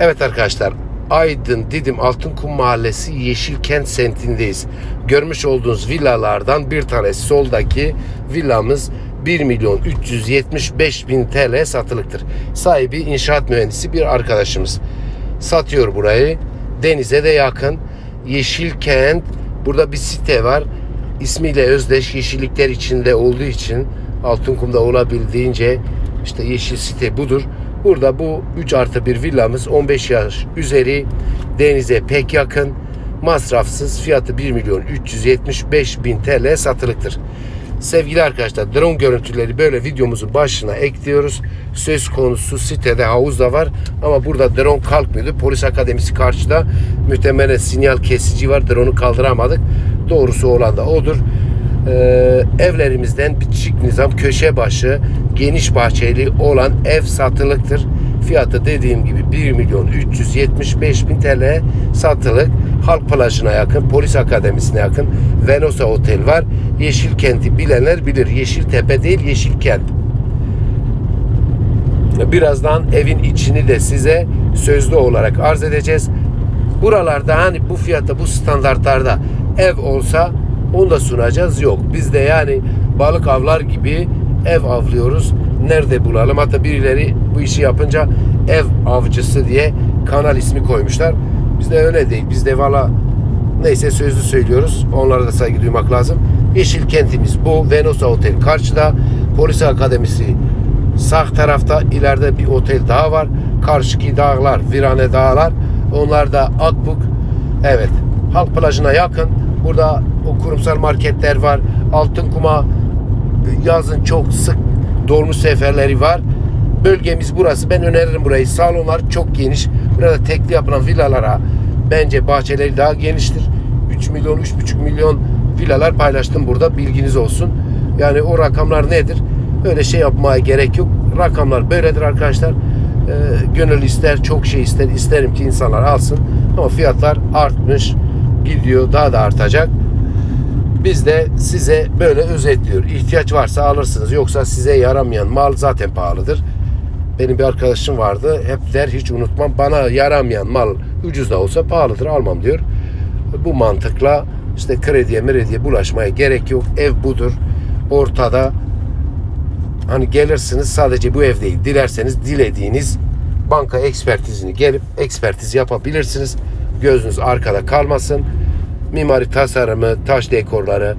Evet arkadaşlar Aydın Didim Altınkum Mahallesi Yeşilkent semtindeyiz. Görmüş olduğunuz villalardan bir tanesi soldaki villamız 1 milyon 375 bin TL satılıktır. Sahibi inşaat mühendisi bir arkadaşımız. Satıyor burayı. Denize de yakın. Yeşilkent. Burada bir site var. İsmiyle özdeş yeşillikler içinde olduğu için Altınkum'da olabildiğince işte yeşil site budur. Burada bu 3 artı bir villamız 15 yaş üzeri denize pek yakın masrafsız fiyatı 1 milyon 375 bin TL satılıktır. Sevgili arkadaşlar drone görüntüleri böyle videomuzun başına ekliyoruz. Söz konusu sitede havuz da var ama burada drone kalkmıyordu. Polis akademisi karşıda muhtemelen sinyal kesici var. Drone'u kaldıramadık. Doğrusu olan da odur. Ee, evlerimizden bitişik nizam köşe başı geniş bahçeli olan ev satılıktır. Fiyatı dediğim gibi 1 milyon 375 bin TL satılık. Halk plajına yakın, polis akademisine yakın Venosa Otel var. Yeşilkent'i bilenler bilir. Yeşiltepe değil Yeşilkent. Birazdan evin içini de size sözlü olarak arz edeceğiz. Buralarda hani bu fiyata bu standartlarda ev olsa onu da sunacağız. Yok. Biz de yani balık avlar gibi ev avlıyoruz. Nerede bulalım? Hatta birileri bu işi yapınca ev avcısı diye kanal ismi koymuşlar. Bizde öyle değil. Bizde valla neyse sözlü söylüyoruz. Onlara da saygı duymak lazım. Yeşil kentimiz bu. Venosa Otel karşıda. Polis Akademisi sağ tarafta ileride bir otel daha var. Karşıki dağlar, Virane dağlar. Onlar da Akbuk. Evet. Halk plajına yakın. Burada o kurumsal marketler var. Altınkum'a yazın çok sık dolmuş seferleri var. Bölgemiz burası. Ben öneririm burayı. Salonlar çok geniş. Burada tekli yapılan villalara bence bahçeleri daha geniştir. 3 milyon, 3,5 milyon villalar paylaştım burada. Bilginiz olsun. Yani o rakamlar nedir? Öyle şey yapmaya gerek yok. Rakamlar böyledir arkadaşlar. Ee, gönül ister, çok şey ister. İsterim ki insanlar alsın. Ama fiyatlar artmış. Gidiyor. Daha da artacak. Biz de size böyle özetliyor. İhtiyaç varsa alırsınız. Yoksa size yaramayan mal zaten pahalıdır. Benim bir arkadaşım vardı. Hep der hiç unutmam. Bana yaramayan mal ucuz da olsa pahalıdır almam diyor. Bu mantıkla işte krediye merediye bulaşmaya gerek yok. Ev budur. Ortada hani gelirsiniz sadece bu ev değil. Dilerseniz dilediğiniz banka ekspertizini gelip ekspertiz yapabilirsiniz. Gözünüz arkada kalmasın mimari tasarımı, taş dekorları,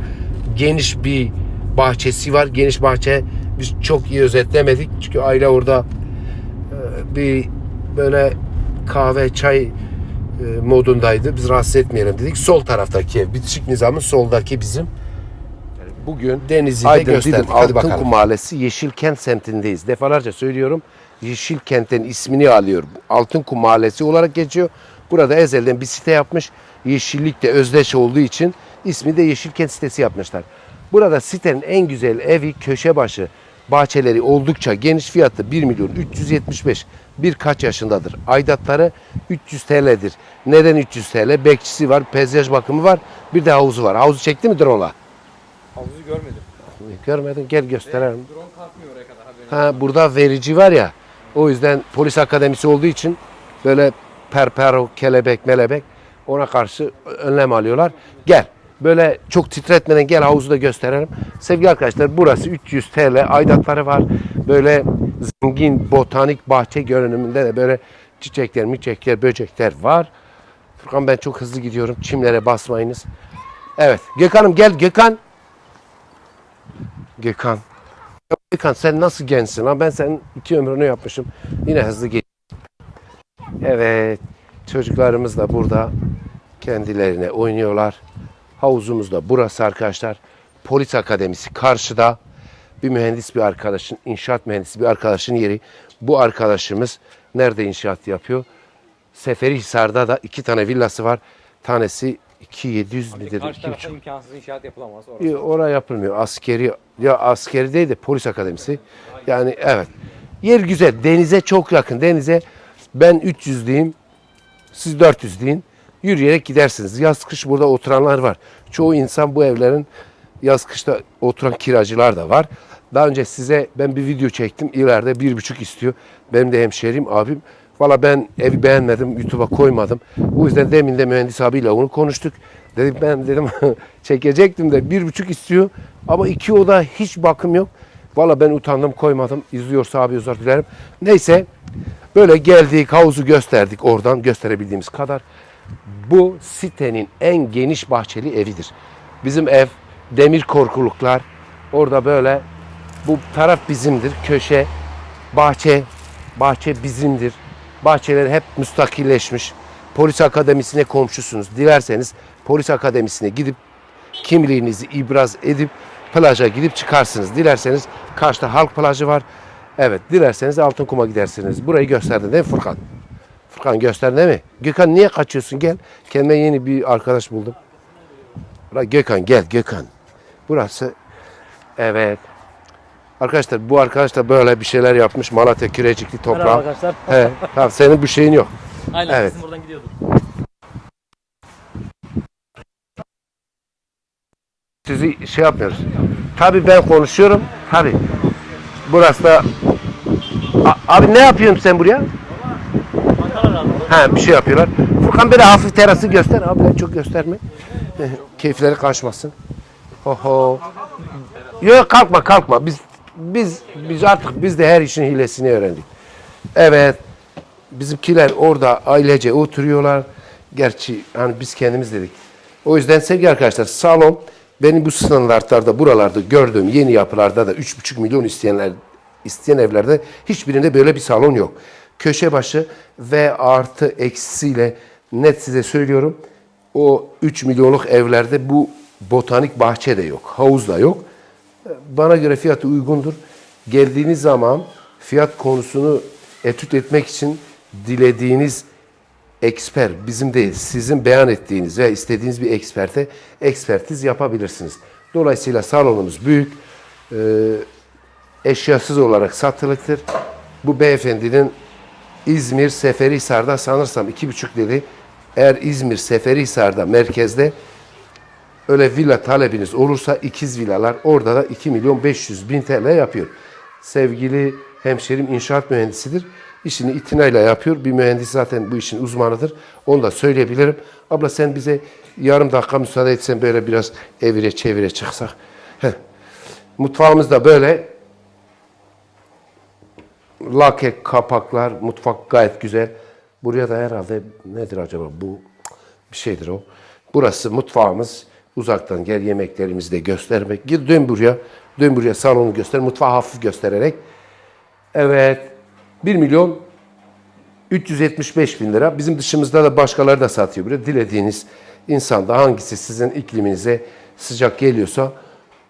geniş bir bahçesi var. Geniş bahçe biz çok iyi özetlemedik. Çünkü aile orada e, bir böyle kahve, çay e, modundaydı. Biz rahatsız etmeyelim dedik. Sol taraftaki ev, bitişik nizamın soldaki bizim. Bugün Denizli'de Aydın, gösterdik. Didim, Hadi bakalım. Mahallesi Yeşilkent semtindeyiz. Defalarca söylüyorum. Yeşilkent'in ismini alıyor. Altınkum Mahallesi olarak geçiyor. Burada ezelden bir site yapmış. Yeşillik de özdeş olduğu için ismi de Yeşilkent sitesi yapmışlar. Burada sitenin en güzel evi köşe başı. Bahçeleri oldukça geniş fiyatı 1 milyon 375. Birkaç yaşındadır. Aidatları 300 TL'dir. Neden 300 TL? Bekçisi var, peyzaj bakımı var. Bir de havuzu var. Havuzu çekti mi drone'la? Havuzu görmedim. Görmedin gel gösterelim. Drone kalkmıyor oraya kadar haberin. Ha burada verici var ya. O yüzden polis akademisi olduğu için böyle perpero, kelebek, melebek ona karşı önlem alıyorlar. Gel. Böyle çok titretmeden gel havuzu da gösterelim. Sevgili arkadaşlar burası 300 TL aidatları var. Böyle zengin botanik bahçe görünümünde de böyle çiçekler, miçekler, böcekler var. Furkan ben çok hızlı gidiyorum. Çimlere basmayınız. Evet. Gökhan'ım gel Gökhan. Gökhan. Gökhan sen nasıl gençsin lan? Ben senin iki ömrünü yapmışım. Yine hızlı geç. Evet. Çocuklarımız da burada kendilerine oynuyorlar. Havuzumuz da burası arkadaşlar. Polis Akademisi karşıda. Bir mühendis bir arkadaşın, inşaat mühendisi bir arkadaşın yeri. Bu arkadaşımız nerede inşaat yapıyor? Seferihisar'da da iki tane villası var. Tanesi 2700 midir? Karşı 2,5 tarafa imkansız inşaat yapılamaz. Orası. Oraya yapılmıyor. Askeri ya askeri değil de polis akademisi. Yani evet. Yer güzel. Denize çok yakın. Denize ben 300 diyeyim. Siz 400 deyin. Yürüyerek gidersiniz. Yaz kış burada oturanlar var. Çoğu insan bu evlerin yaz kışta oturan kiracılar da var. Daha önce size ben bir video çektim. İleride bir buçuk istiyor. Benim de hemşerim abim Valla ben evi beğenmedim, YouTube'a koymadım. Bu yüzden demin de mühendis abiyle onu konuştuk. Dedim ben dedim çekecektim de bir buçuk istiyor. Ama iki oda hiç bakım yok. Valla ben utandım koymadım. İzliyorsa abi özür dilerim. Neyse böyle geldik havuzu gösterdik oradan gösterebildiğimiz kadar. Bu sitenin en geniş bahçeli evidir. Bizim ev demir korkuluklar. Orada böyle bu taraf bizimdir. Köşe, bahçe, bahçe bizimdir. Bahçeler hep müstakilleşmiş. Polis akademisine komşusunuz. Dilerseniz polis akademisine gidip kimliğinizi ibraz edip plaja gidip çıkarsınız. Dilerseniz karşıda halk plajı var. Evet, dilerseniz altın kuma gidersiniz. Burayı gösterdin değil mi Furkan? Furkan göster değil mi? Gökhan niye kaçıyorsun? Gel. Kendime yeni bir arkadaş buldum. Gökhan gel Gökhan. Burası evet. Arkadaşlar bu arkadaş da böyle bir şeyler yapmış. Malatya Kürecikli Merhaba toprağı. arkadaşlar. He, tamam senin bu şeyin yok. Aynen Evet. bizim buradan gidiyorduk. Sizi şey yapmıyoruz. Tabii ben konuşuyorum. Tabii. Burası da A- abi ne yapıyorsun sen buraya? Ha bir şey yapıyorlar. Furkan böyle hafif terası göster. Abi çok gösterme. Keyifleri kaçmasın. Oho. Yok kalkma kalkma. Biz biz biz artık biz de her işin hilesini öğrendik. Evet. Bizimkiler orada ailece oturuyorlar. Gerçi hani biz kendimiz dedik. O yüzden sevgili arkadaşlar salon benim bu standartlarda buralarda gördüğüm yeni yapılarda da 3,5 milyon isteyenler isteyen evlerde hiçbirinde böyle bir salon yok. Köşe başı ve artı eksisiyle net size söylüyorum. O 3 milyonluk evlerde bu botanik bahçe de yok. Havuz da yok. Bana göre fiyatı uygundur. Geldiğiniz zaman fiyat konusunu etüt etmek için dilediğiniz eksper, bizim değil, sizin beyan ettiğiniz ve istediğiniz bir eksperte ekspertiz yapabilirsiniz. Dolayısıyla salonumuz büyük, eşyasız olarak satılıktır. Bu beyefendinin İzmir Seferihisar'da sanırsam iki buçuk dedi. Eğer İzmir Seferihisar'da merkezde öyle villa talebiniz olursa ikiz villalar orada da 2 milyon 500 bin TL yapıyor. Sevgili hemşerim inşaat mühendisidir. İşini itinayla yapıyor. Bir mühendis zaten bu işin uzmanıdır. Onu da söyleyebilirim. Abla sen bize yarım dakika müsaade etsen böyle biraz evire çevire çıksak. Heh. Mutfağımız da böyle. Lake kapaklar, mutfak gayet güzel. Buraya da herhalde nedir acaba bu? Bir şeydir o. Burası mutfağımız. Uzaktan gel yemeklerimizi de göstermek. Gir dön buraya. Dön buraya salonu göster. Mutfağı hafif göstererek. Evet. 1 milyon 375 bin lira. Bizim dışımızda da başkaları da satıyor buraya. Dilediğiniz insanda hangisi sizin ikliminize sıcak geliyorsa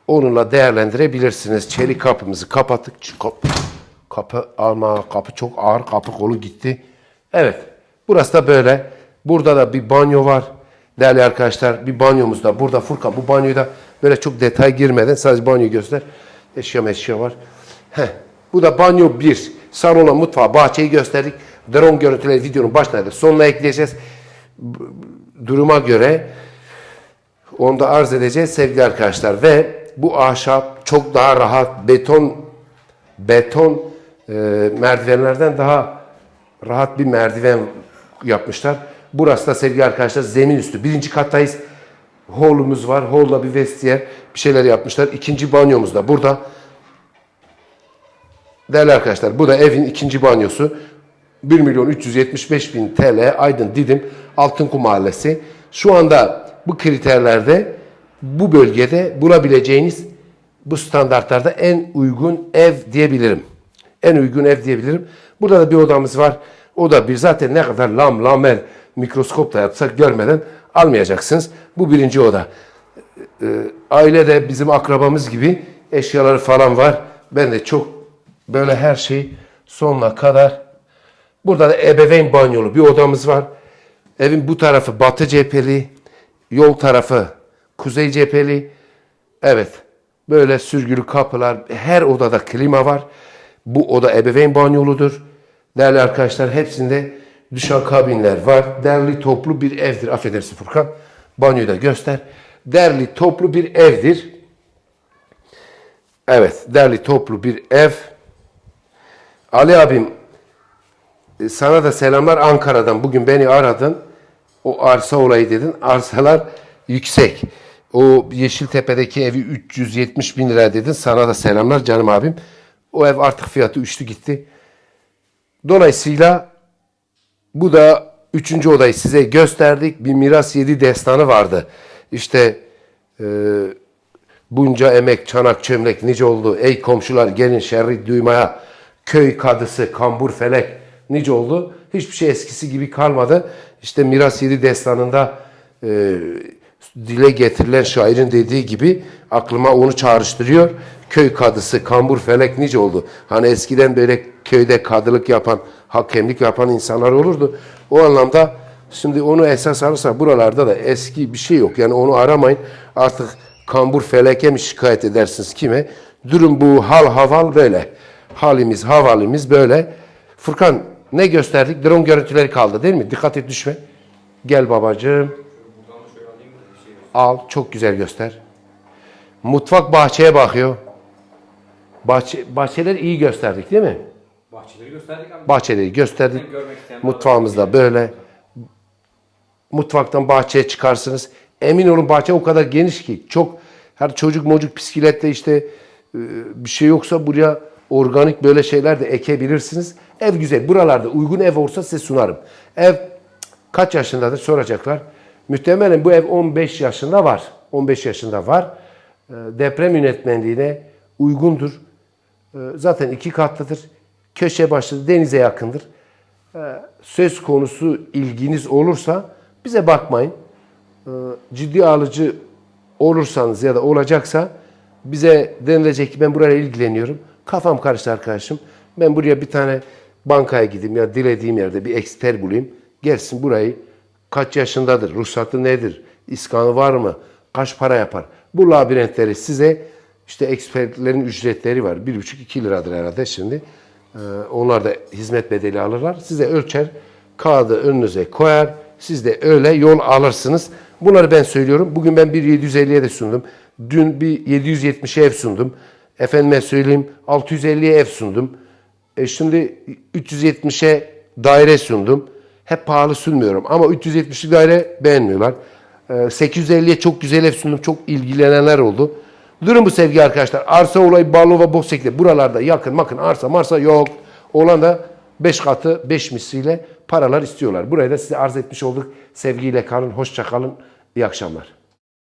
onunla değerlendirebilirsiniz. Çelik kapımızı kapattık. Çık- Kapı, ama kapı çok ağır. Kapı kolu gitti. Evet. Burası da böyle. Burada da bir banyo var. Değerli arkadaşlar bir banyomuz da burada. Furkan bu banyoyu da böyle çok detay girmeden sadece banyoyu göster. Eşya meşya var. Heh. Bu da banyo 1. Salona, mutfağı, bahçeyi gösterdik. Drone görüntüleri videonun başına da sonuna ekleyeceğiz. Duruma göre onu da arz edeceğiz sevgili arkadaşlar. Ve bu ahşap çok daha rahat beton beton e, merdivenlerden daha rahat bir merdiven yapmışlar. Burası da sevgili arkadaşlar zemin üstü. Birinci kattayız. Hall'umuz var. Hall'da bir vestiyer bir şeyler yapmışlar. İkinci banyomuz da burada. Değerli arkadaşlar bu da evin ikinci banyosu. 1 milyon 375 bin TL Aydın Didim Altınkum Mahallesi. Şu anda bu kriterlerde bu bölgede bulabileceğiniz bu standartlarda en uygun ev diyebilirim. En uygun ev diyebilirim. Burada da bir odamız var. O da bir zaten ne kadar lam lamel mikroskopla yapsak görmeden almayacaksınız. Bu birinci oda. Ee, aile de bizim akrabamız gibi eşyaları falan var. Ben de çok böyle her şey sonuna kadar. Burada da ebeveyn banyolu bir odamız var. Evin bu tarafı batı cepheli, yol tarafı kuzey cepheli. Evet, böyle sürgülü kapılar, her odada klima var. Bu oda ebeveyn banyoludur. Değerli arkadaşlar hepsinde düşen kabinler var. Derli toplu bir evdir. Affedersin Furkan. Banyoyu da göster. Derli toplu bir evdir. Evet, derli toplu bir ev. Ali abim E, Sana da selamlar Ankara'dan. Bugün beni aradın. O arsa olayı dedin. Arsalar yüksek. O Yeşiltepe'deki evi 370 bin lira dedin. Sana da selamlar canım abim. O ev artık fiyatı üçlü gitti. Dolayısıyla bu da üçüncü odayı size gösterdik. Bir miras yedi destanı vardı. İşte e, bunca emek, çanak, çömlek nice oldu. Ey komşular gelin şerri duymaya. Köy kadısı, kambur felek nice oldu. Hiçbir şey eskisi gibi kalmadı. İşte miras yedi destanında e, dile getirilen şairin dediği gibi aklıma onu çağrıştırıyor. Köy kadısı, kambur felek nice oldu. Hani eskiden böyle köyde kadılık yapan, hakemlik yapan insanlar olurdu. O anlamda şimdi onu esas alırsa buralarda da eski bir şey yok. Yani onu aramayın. Artık kambur feleke mi şikayet edersiniz kime? Durum bu hal haval böyle. Halimiz havalimiz böyle. Furkan ne gösterdik? Drone görüntüleri kaldı değil mi? Dikkat et düşme. Gel babacığım. Al çok güzel göster. Mutfak bahçeye bakıyor. Bahçe, bahçeler iyi gösterdik değil mi? Bahçeleri gösterdik abi. Bahçeleri gösterdik. Mutfağımızda böyle. Mutfaktan bahçeye çıkarsınız. Emin olun bahçe o kadar geniş ki çok her çocuk mocuk bisikletle işte e, bir şey yoksa buraya organik böyle şeyler de ekebilirsiniz. Ev güzel. Buralarda uygun ev olsa size sunarım. Ev kaç yaşındadır soracaklar. Muhtemelen bu ev 15 yaşında var. 15 yaşında var. E, Deprem yönetmenliğine uygundur. E, Zaten iki katlıdır. Köşe başlı denize yakındır Ee, söz konusu ilginiz olursa bize bakmayın. Ee, Ciddi alıcı olursanız ya da olacaksa bize denilecek ki ben buraya ilgileniyorum. Kafam karıştı arkadaşım. Ben buraya bir tane bankaya gideyim ya dilediğim yerde bir eksper bulayım. Gelsin burayı kaç yaşındadır, ruhsatı nedir, iskanı var mı, kaç para yapar. Bu labirentleri size işte ekspertlerin ücretleri var. 1,5-2 liradır herhalde şimdi. Ee, onlar da hizmet bedeli alırlar. Size ölçer, kağıdı önünüze koyar. Siz de öyle yol alırsınız. Bunları ben söylüyorum. Bugün ben bir 750'ye de sundum. Dün bir 770'e ev sundum. Efendime söyleyeyim 650'ye ev sundum. E şimdi 370'e daire sundum. Hep pahalı sunmuyorum ama 370'lik daire beğenmiyorlar. Ee, 850'ye çok güzel ev sundum. Çok ilgilenenler oldu. Durun bu sevgili arkadaşlar. Arsa olayı Balova Boksek'te. Buralarda yakın makın arsa marsa yok. Olan da 5 katı 5 misliyle paralar istiyorlar. Burayı da size arz etmiş olduk. Sevgiyle kalın. Hoşça kalın. İyi akşamlar.